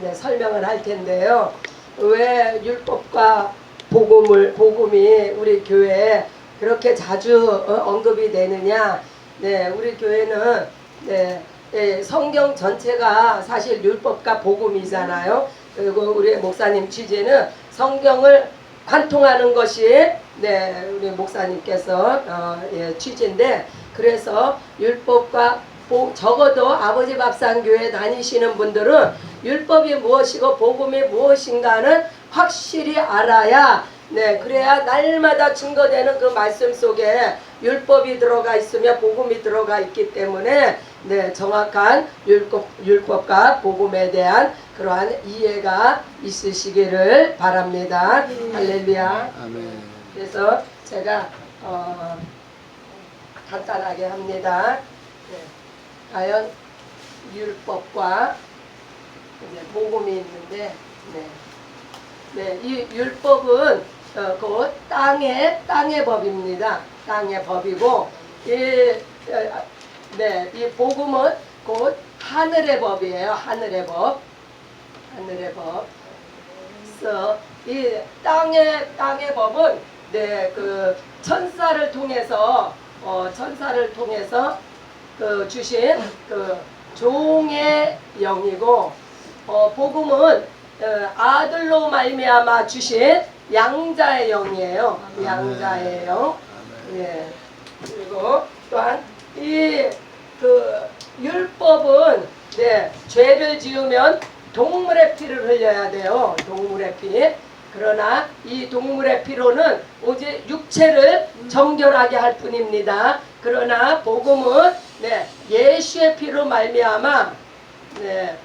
네, 설명을 할 텐데요. 왜 율법과 복음을 복음이 우리 교회에 그렇게 자주 어, 언급이 되느냐? 네, 우리 교회는 네, 네, 성경 전체가 사실 율법과 복음이잖아요. 그리고 우리 목사님 취지는 성경을 관통하는 것이 네 우리 목사님께서 어, 예, 취지인데 그래서 율법과 보- 적어도 아버지 밥상 교회 다니시는 분들은 율법이 무엇이고 복음이 무엇인가는 확실히 알아야 네 그래야 날마다 증거되는 그 말씀 속에 율법이 들어가 있으며 복음이 들어가 있기 때문에 네 정확한 율법 율법과 복음에 대한 그러한 이해가 있으시기를 바랍니다. 할렐루야. 아멘. 그래서 제가 어, 간단하게 합니다. 네. 과연 율법과 이제 복음이 있는데, 네, 네, 이 율법은 어, 그 땅의 땅의 법입니다. 땅의 법이고, 이 어, 네, 이 복음은 곧 하늘의 법이에요. 하늘의 법, 하늘의 법. 그래서 이 땅의 땅의 법은 네 그 천사를 통해서 어 천사를 통해서 그 주신 그 종의 영이고 어 복음은 어, 아들로 말미암아 주신 양자의 영이에요. 양자의 영. 예. 그리고 또한 이 그 율법은 네 죄를 지으면 동물의 피를 흘려야 돼요. 동물의 피. 그러나 이 동물의 피로는 오직 육체를 정결하게 할 뿐입니다. 그러나 복음은 네 예수의 피로 말미암아 네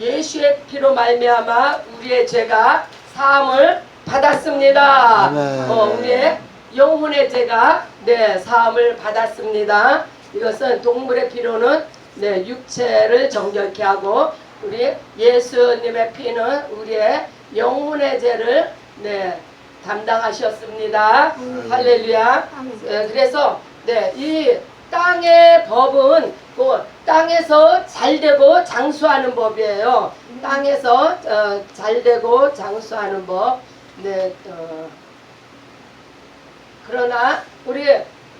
예수의 피로 말미암아 우리의 죄가 사함을 받았습니다. 아멘. 어, 우리의 영혼의 죄가 네 사함을 받았습니다. 이것은 동물의 피로는 네 육체를 정결케 하고 우리 예수님의 피는 우리의 영혼의 죄를 네 담당하셨습니다. 할렐루야. 예, 그래서 네, 이 땅의 법은 그 땅에서 잘 되고 장수하는 법이에요. 땅에서 어, 잘 되고 장수하는 법. 네, 어, 그러나 우리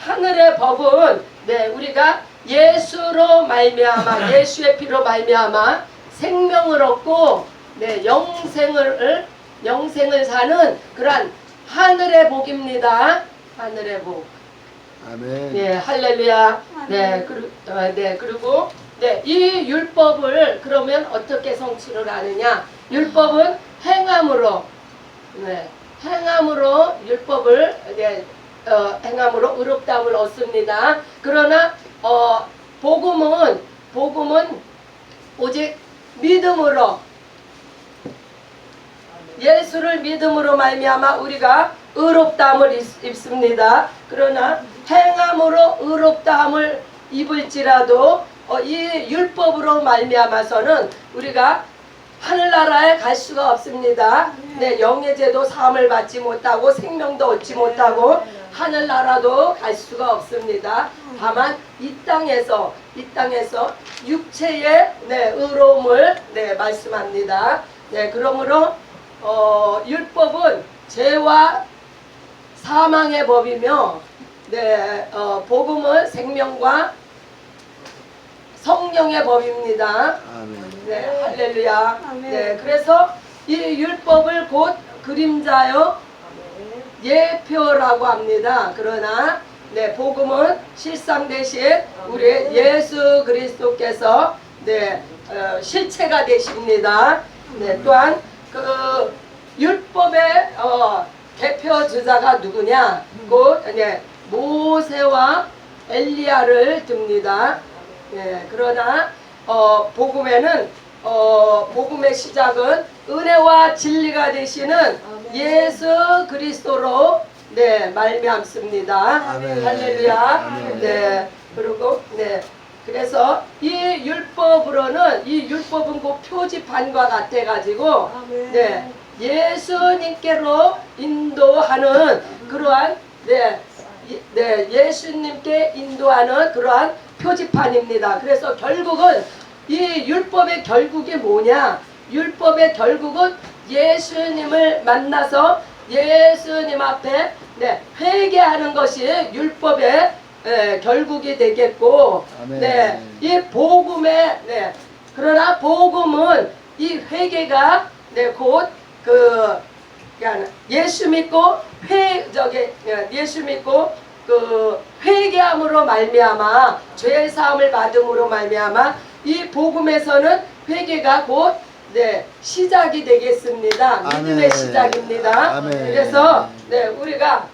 하늘의 법은 네 우리가 예수로 말미암아 예수의 피로 말미암아 생명을 얻고 네 영생을 영생을 사는 그러한 하늘의 복입니다. 하늘의 복. 아멘. 네, 할렐루야. 네, 그리, 어, 네, 그리고 네, 이 율법을 그러면 어떻게 성취를 하느냐? 율법은 행함으로, 네, 행함으로 율법을 네, 어, 행함으로 의롭다함을 얻습니다. 그러나 어, 복음은 복음은 오직 믿음으로 예수를 믿음으로 말미암아 우리가 의롭다함을 입- 입습니다. 그러나 행함으로 의롭다함을 입을지라도 어, 이 율법으로 말미암아서는 우리가 하늘나라에 갈 수가 없습니다. 네, 영예제도 사함을 받지 못하고 생명도 얻지 못하고 하늘나라도 갈 수가 없습니다. 다만 이 땅에서 이 땅에서 육체의 네, 의로움을 네, 말씀합니다. 네, 그러므로 어, 율법은 죄와 사망의 법이며 네, 어, 복음은 생명과 성령의 법입니다. 아멘. 네, 할렐루야. 아멘. 네, 그래서 이 율법을 곧 그림자요 예표라고 합니다. 그러나 네, 복음은 실상 대신 우리 예수 그리스도께서 네, 어, 실체가 되십니다. 네, 또한 그 율법의 어, 대표 주자가 누구냐? 곧 네, 모세와 엘리야를 듭니다. 네, 그러나 어, 복음에는 어, 복음의 시작은 은혜와 진리가 되시는 예수 그리스도로 네 말미암습니다. 아멘. 할렐루야. 아멘. 네 그리고 네 그래서 이 율법으로는 이 율법은 그 표지판과 같아 가지고 아멘. 네 예수님께로 인도하는 그러한 네, 이- 네 예수님께 인도하는 그러한 표지판입니다. 그래서 결국은 이 율법의 결국이 뭐냐? 율법의 결국은 예수님을 만나서 예수님 앞에 네, 회개하는 것이 율법의 예, 결국이 되겠고 아멘. 네, 이 복음의 네, 그러나 복음은 이 회개가 네, 곧그 그러니까 예수 믿고 회 저기 예, 예수 믿고 그 회개함으로 말미암아 죄 사함을 받음으로 말미암아 이 복음에서는 회개가 곧 네, 시작이 되겠습니다. 믿음의 아멘. 시작입니다. 아멘. 그래서 네, 우리가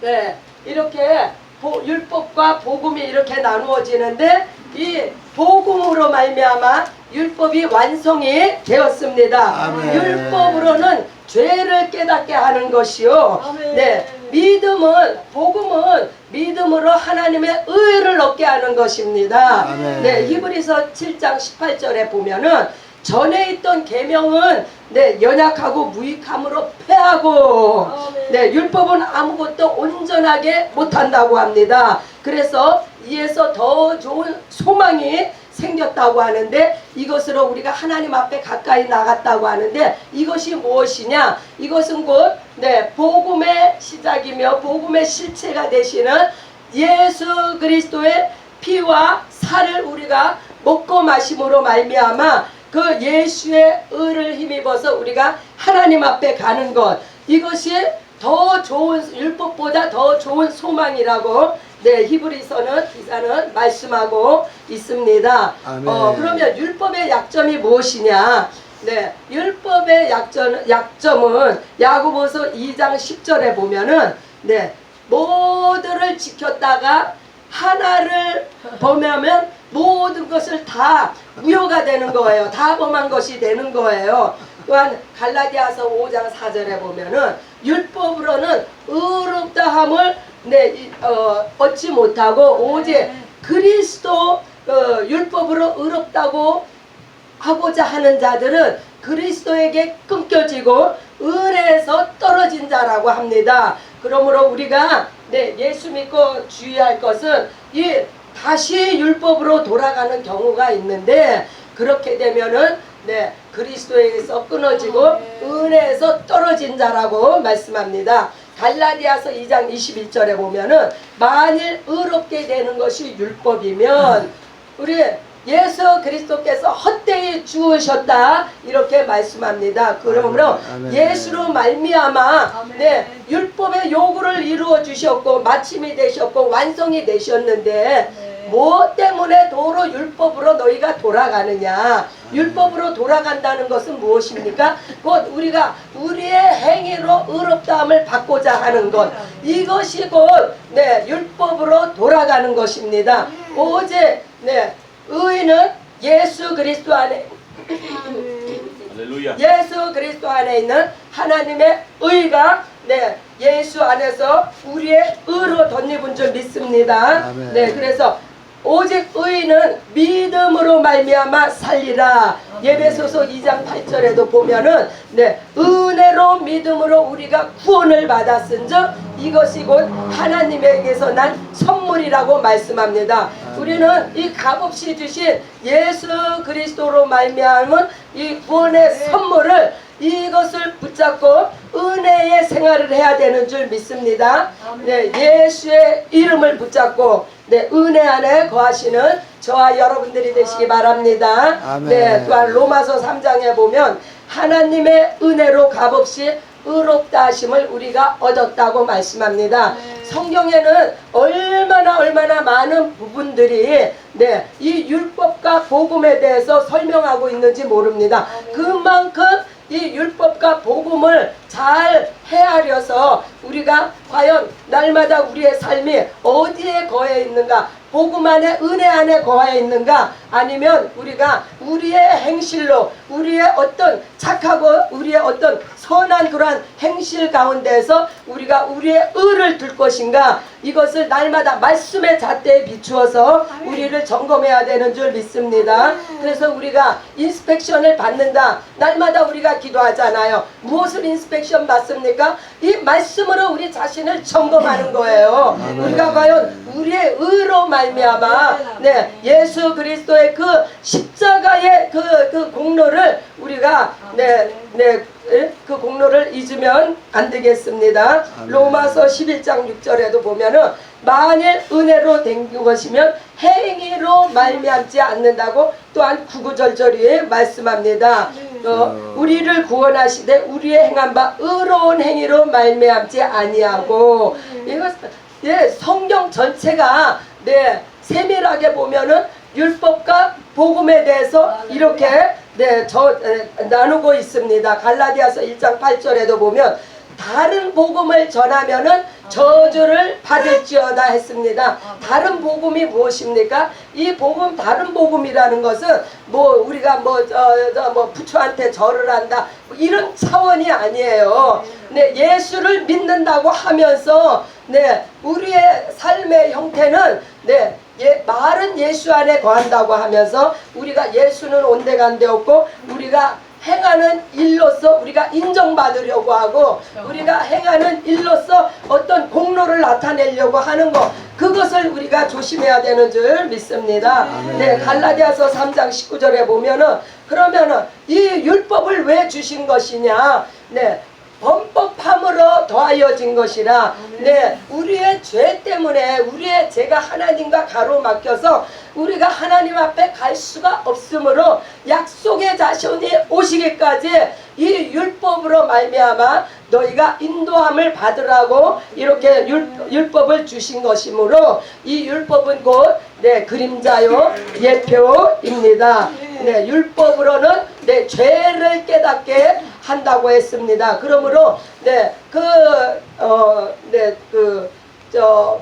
네, 이렇게 보- 율법과 복음이 이렇게 나누어지는데 이 복음으로 말미암아 율법이 완성이 되었습니다. 아멘. 율법으로는 죄를 깨닫게 하는 것이요. 아멘. 네, 믿음은 복음은 믿음으로 하나님의 의를 얻게 하는 것입니다. 아멘. 네, 히브리서 7장 18절에 보면은 전에 있던 계명은 네, 연약하고 무익함으로 패하고. 네, 율법은 아무것도 온전하게 못한다고 합니다. 그래서 이에서 더 좋은 소망이 생겼다고 하는데 이것으로 우리가 하나님 앞에 가까이 나갔다고 하는데 이것이 무엇이냐? 이것은 곧 네, 복음의 시작이며 복음의 실체가 되시는 예수 그리스도의 피와 살을 우리가 먹고 마심으로 말미암아 그 예수의 의를 힘입어서 우리가 하나님 앞에 가는 것 이것이 더 좋은 율법보다 더 좋은 소망이라고 네 히브리서는 기사는 말씀하고 있습니다. 아멘. 어 그러면 율법의 약점이 무엇이냐? 네 율법의 약점 약점은 야고보서 2장 10절에 보면은 네 모두를 지켰다가 하나를 범하면 모든 것을 다 무효가 되는 거예요. 다 범한 것이 되는 거예요. 또한 갈라디아서 5장 4절에 보면은 율법으로는 의롭다함을 네, 이- 어, 얻지 못하고 오직 그리스도 어, 율법으로 의롭다고 하고자 하는 자들은 그리스도에게 끊겨지고 은혜에서 떨어진 자라고 합니다. 그러므로 우리가 네, 예수 믿고 주의할 것은 이 다시 율법으로 돌아가는 경우가 있는데 그렇게 되면은 네, 그리스도에게서 끊어지고 은혜에서 떨어진 자라고 말씀합니다. 갈라디아서 2장 21절에 보면은 만일 의롭게 되는 것이 율법이면 우리 예수 그리스도께서 헛되이 죽으셨다 이렇게 말씀합니다. 그러므로 아멘. 예수로 말미암아. 네 율법의 요구를 이루어 주셨고 마침이 되셨고 완성이 되셨는데 네. 뭐 때문에 도로 율법으로 너희가 돌아가느냐? 율법으로 돌아간다는 것은 무엇입니까? 곧 우리가 우리의 행위로 의롭다함을 받고자 하는 것. 이것이 곧 네, 율법으로 돌아가는 것입니다. 오직 네, 의는 예수 그리스도 안에 할렐루야. 예수 그리스도 안에 있는 하나님의 의가 네 예수 안에서 우리의 의로 덧입은 줄 믿습니다. 아멘. 네 그래서 오직 의는 믿음으로 말미암아 살리라. 예배소서 2장 8절에도 보면은 네 은혜로 믿음으로 우리가 구원을 받았은즉 이것이 곧 하나님에게서 난 선물이라고 말씀합니다. 우리는 이 값없이 주신 예수 그리스도로 말미암은 이 구원의 선물을 이것을 붙잡고 은혜의 생활을 해야 되는 줄 믿습니다. 네, 예수의 이름을 붙잡고 네, 은혜 안에 거하시는 저와 여러분들이 되시기 바랍니다. 아멘. 네, 또한 로마서 3장에 보면 하나님의 은혜로 값없이 의롭다 하심을 우리가 얻었다고 말씀합니다. 성경에는 얼마나 얼마나 많은 부분들이 네, 이 율법과 복음에 대해서 설명하고 있는지 모릅니다. 그만큼 이 율법과 복음을 잘 헤아려서 우리가 과연 날마다 우리의 삶이 어디에 거해 있는가 복음 안에 은혜 안에 거해 있는가 아니면 우리가 우리의 행실로 우리의 어떤 착하고 우리의 어떤 선한 그러한 행실 가운데서 우리가 우리의 의를 둘 것인가 이것을 날마다 말씀의 잣대에 비추어서 우리를 점검해야 되는 줄 믿습니다. 그래서 우리가 인스펙션을 받는다. 날마다 우리가 기도하잖아요. 무엇을 인스펙션 받습니까? 이 말씀으로 우리 자신을 점검하는 거예요. 우리가 과연 우리의 의로 말미암아 네 예수 그리스도의 그 십자가의 그 그 공로를 우리가 네 네 그 공로를 잊으면 안 되겠습니다. 로마서 11장 6절에도 보면은 만일 은혜로 된 것이면 행위로 말미암지 않는다고 또한 구구절절히 말씀합니다. 또 우리를 구원하시되 우리의 행한 바 의로운 행위로 말미암지 아니하고 이것 예 성경 전체가 네 세밀하게 보면은 율법과 복음에 대해서 이렇게 네, 저 에, 나누고 있습니다. 갈라디아서 1장 8절에도 보면 다른 복음을 전하면은 저주를 받을지어다 했습니다. 다른 복음이 무엇입니까? 이 복음 다른 복음이라는 것은 뭐 우리가 뭐저뭐 부처한테 절을 한다 뭐 이런 차원이 아니에요. 네, 예수를 믿는다고 하면서 네, 우리의 삶의 형태는 네, 예, 말은 예수 안에 거한다고 하면서 우리가 예수는 온데간데 없고 우리가 행하는 일로서 우리가 인정받으려고 하고 우리가 행하는 일로서 어떤 공로를 나타내려고 하는 것 그것을 우리가 조심해야 되는 줄 믿습니다. 네, 갈라디아서 3장 19절에 보면은 그러면은 이 율법을 왜 주신 것이냐? 네. 범법함으로 더하여진 것이라 네 우리의 죄 때문에 우리의 죄가 하나님과 가로막혀서 우리가 하나님 앞에 갈 수가 없으므로 약속의 자손이 오시기까지 이 율법으로 말미암아 너희가 인도함을 받으라고 이렇게 율, 율법을 주신 것이므로 이 율법은 곧 네, 그림자요 예표입니다. 네, 율법으로는 네, 죄를 깨닫게 한다고 했습니다. 그러므로 네, 그 어, 네, 그 저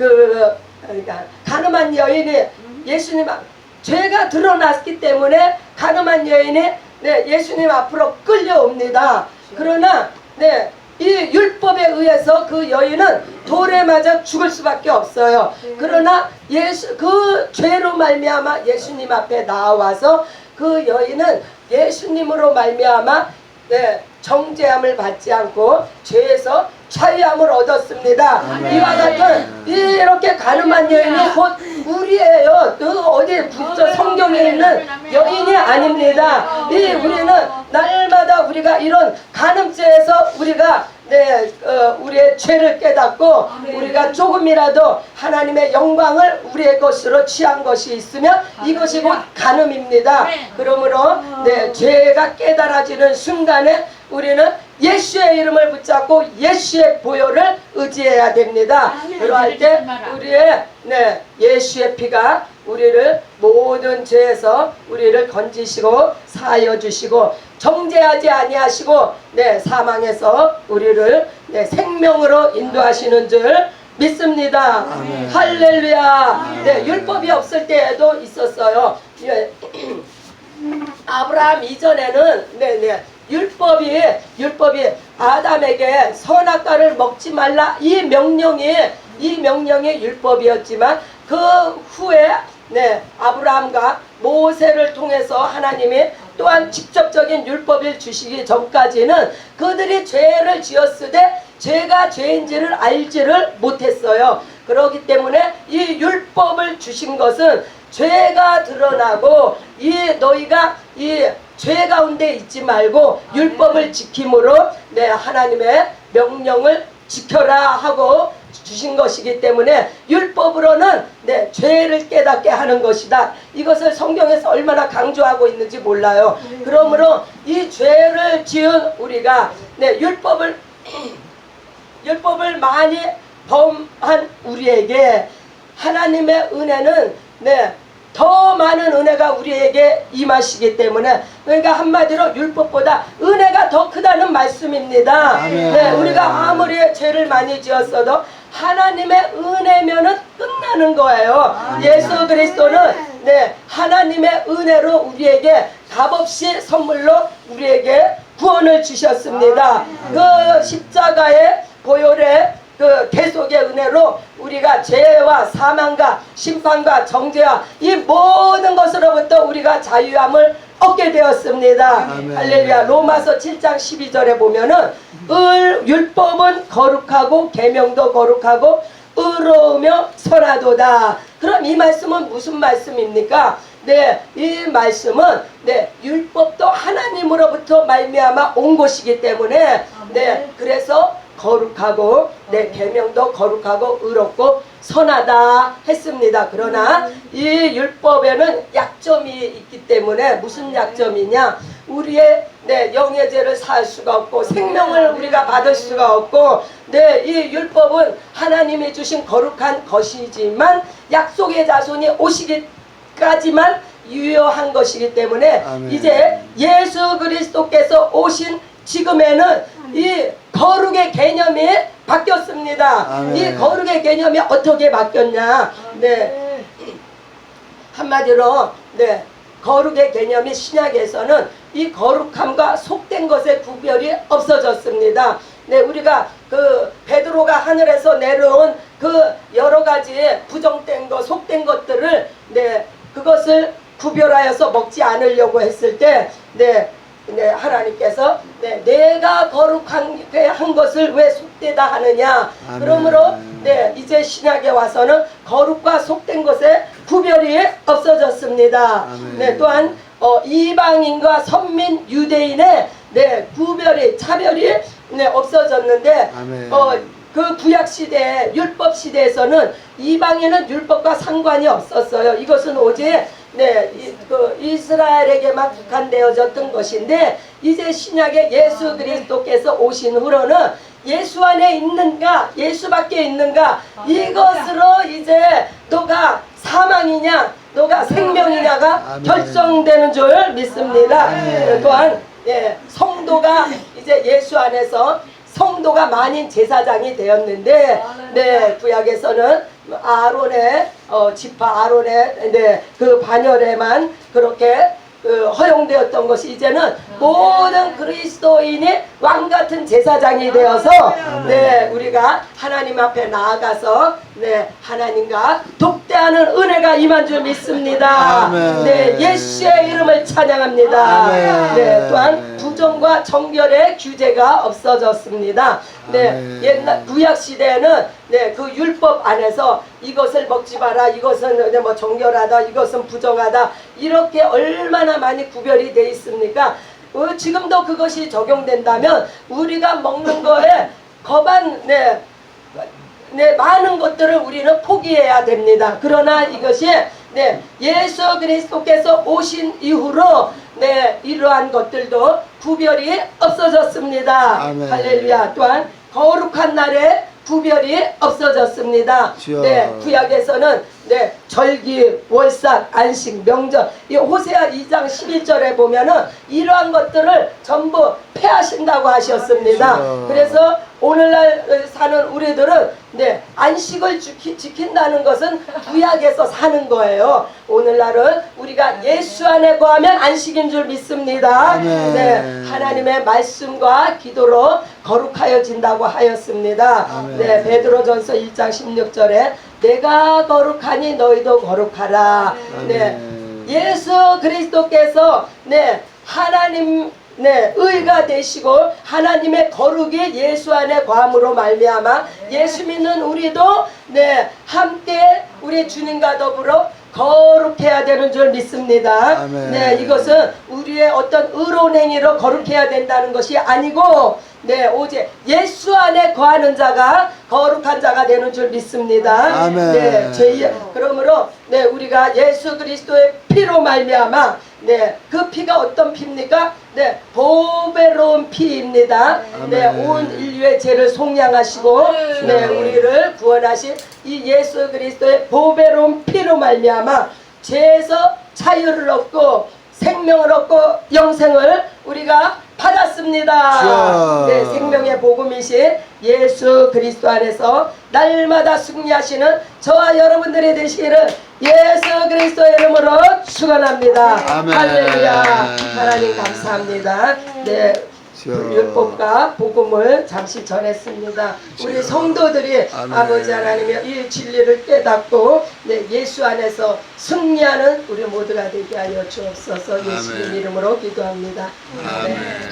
그 그러니까 가늠한 여인이 예수님 앞 죄가 드러났기 때문에 가늠한 여인이 네, 예수님 앞으로 끌려옵니다. 그러나 네, 이 율법에 의해서 그 여인은 돌에 맞아 죽을 수밖에 없어요. 그러나 예수 그 죄로 말미암아 예수님 앞에 나와서 그 여인은 예수님으로 말미암아 네, 정죄함을 받지 않고 죄에서 자유함을 얻었습니다. 이와 같은 이렇게 가늠한 여인이 곧 우리예요. 그 어디 부처 성경에 있는 여인이 아닙니다. 이 우리는 날마다 우리가 이런 가늠죄에서 우리가 네, 어, 우리의 죄를 깨닫고 우리가 조금이라도 하나님의 영광을 우리의 것으로 취한 것이 있으면 이것이 곧 간음입니다. 그러므로 네, 죄가 깨달아지는 순간에 우리는 예수의 이름을 붙잡고 예수의 보혈을 의지해야 됩니다. 그러할 때 우리의 네, 예수의 피가 우리를 모든 죄에서 우리를 건지시고 사하여 주시고 정죄하지 아니하시고 네, 사망에서 우리를 네, 생명으로 인도하시는 줄 믿습니다. 할렐루야. 네, 율법이 없을 때에도 있었어요. 예. 아브라함 이전에는 네 네 율법이 율법이 아담에게 선악과를 먹지 말라 이 명령이 이 명령이 율법이었지만 그 후에 네 아브라함과 모세를 통해서 하나님이 또한 직접적인 율법을 주시기 전까지는 그들이 죄를 지었으되 죄가 죄인지를 알지를 못했어요. 그렇기 때문에 이 율법을 주신 것은 죄가 드러나고 이 너희가 이 죄 가운데 있지 말고 율법을 지킴으로 내 하나님의 명령을 지켜라 하고 주신 것이기 때문에 율법으로는 내 죄를 깨닫게 하는 것이다. 이것을 성경에서 얼마나 강조하고 있는지 몰라요. 그러므로 이 죄를 지은 우리가 내 율법을 율법을 많이 범한 우리에게 하나님의 은혜는 네, 더 많은 은혜가 우리에게 임하시기 때문에 그러니까 한마디로 율법보다 은혜가 더 크다는 말씀입니다. 네, 우리가 아무리 죄를 많이 지었어도 하나님의 은혜면은 끝나는 거예요. 예수 그리스도는 네, 하나님의 은혜로 우리에게 값없이 선물로 우리에게 구원을 주셨습니다. 그 십자가의 보혈의 그 계속의 은혜로 우리가 죄와 사망과 심판과 정죄와 이 모든 것으로부터 우리가 자유함을 얻게 되었습니다. 아멘. 할렐루야. 로마서 7장 12절에 보면은 을 율법은 거룩하고 계명도 거룩하고 의로우며 선하도다. 그럼 이 말씀은 무슨 말씀입니까? 네, 이 말씀은 네 율법도 하나님으로부터 말미암아 온 것이기 때문에 네 그래서 거룩하고 네 계명도 거룩하고 의롭고 선하다 했습니다. 그러나 이 율법에는 약점이 있기 때문에 무슨 약점이냐? 우리의 네 영의 죄를 살 수가 없고 생명을 우리가 받을 수가 없고 네이 율법은 하나님이 주신 거룩한 것이지만 약속의 자손이 오시기까지만 유효한 것이기 때문에 아멘. 이제 예수 그리스도께서 오신 지금에는 이 거룩의 개념이 바뀌었습니다. 아멘. 이 거룩의 개념이 어떻게 바뀌었냐? 네. 한마디로 네 거룩의 개념이 신약에서는 이 거룩함과 속된 것의 구별이 없어졌습니다. 네 우리가 그 베드로가 하늘에서 내려온 그 여러 가지 부정된 것, 속된 것들을 네 그것을 구별하여서 먹지 않으려고 했을 때 네. 네, 하나님께서 네, 내가 거룩한 그한 것을 왜 속되다 하느냐. 아멘. 그러므로 네, 이제 신약에 와서는 거룩과 속된 것의 구별이 없어졌습니다. 아멘. 네, 또한 어, 이방인과 선민 유대인의 네, 구별이 차별이 네, 없어졌는데 아멘. 어, 그 구약 시대 율법 시대에서는 이방인은 율법과 상관이 없었어요. 이것은 오직 네, 이, 그 이스라엘에게만 국한되어졌던 것인데 이제 신약에 예수 그리스도께서 오신 후로는 예수 안에 있는가 예수 밖에 있는가 이것으로 이제 너가 사망이냐 너가 생명이냐가. 결정되는 줄 믿습니다. 아멘. 또한 예, 성도가 이제 예수 안에서 성도가 만인 제사장이 되었는데 네 구약에서는 아론의 어, 지파 아론의 네, 그 반열에만 그렇게 그 허용되었던 것이 이제는 모든 그리스도인이 왕 같은 제사장이 되어서 네 우리가 하나님 앞에 나아가서 네 하나님과 독대하는 은혜가 임한 줄 믿습니다. 네 예수의 이름을 찬양합니다. 네 또한 부정과 정결의 규제가 없어졌습니다. 네. 옛날 구약 시대에는 네, 그 율법 안에서 이것을 먹지 마라, 이것은 뭐 정결하다, 이것은 부정하다 이렇게 얼마나 많이 구별이 돼 있습니까? 어, 지금도 그것이 적용된다면 우리가 먹는 거에 거반 네, 네, 많은 것들을 우리는 포기해야 됩니다. 그러나 이것이 네, 예수 그리스도께서 오신 이후로 네, 이러한 것들도 구별이 없어졌습니다. 아멘. 할렐루야. 또한 거룩한 날에 구별이 없어졌습니다. 주여. 네, 구약에서는 네, 절기, 월삭, 안식, 명절 이 호세아 2장 11절에 보면은 이러한 것들을 전부 폐하신다고 하셨습니다. 주여. 그래서 오늘날 사는 우리들은 네, 안식을 지키, 지킨다는 것은 구약에서 사는 거예요. 오늘날은 우리가 예수 안에 거하면 안식인 줄 믿습니다. 네, 하나님의 말씀과 기도로 거룩하여진다고 하였습니다. 네, 베드로전서 1장 16절에 내가 거룩하니 너희도 거룩하라. 네. 예수 그리스도께서 네 하나님 네 의가 되시고 하나님의 거룩이 예수 안에 거함으로 말미암아 예수 믿는 우리도 네 함께 우리 주님과 더불어 거룩해야 되는 줄 믿습니다. 아멘. 네 이것은 우리의 어떤 의로운 행위로 거룩해야 된다는 것이 아니고 네 오직 예수 안에 거하는 자가 거룩한 자가 되는 줄 믿습니다. 아멘. 네, 제 그러므로 네 우리가 예수 그리스도의 피로 말미암아 네 그 피가 어떤 피입니까? 네 보배로운 피입니다. 네 아멘. 온 인류의 죄를 속량하시고 네 우리를 구원하신 이 예수 그리스도의 보배로운 피로 말미암아 죄에서 자유를 얻고 생명을 얻고 영생을 우리가 받았습니다. 네, 생명의 복음이신 예수 그리스도 안에서 날마다 승리하시는 저와 여러분들이 되시기를 예수 그리스도 이름으로 축원합니다. 아멘. 할렐루야. 하나님 감사합니다. 네. 저- 율법과 복음을 잠시 전했습니다. 우리 성도들이 아멘. 아버지 하나님의 이 진리를 깨닫고 네, 예수 안에서 승리하는 우리 모두가 되게 하여 주옵소서 예수님. 이름으로 기도합니다. 아멘.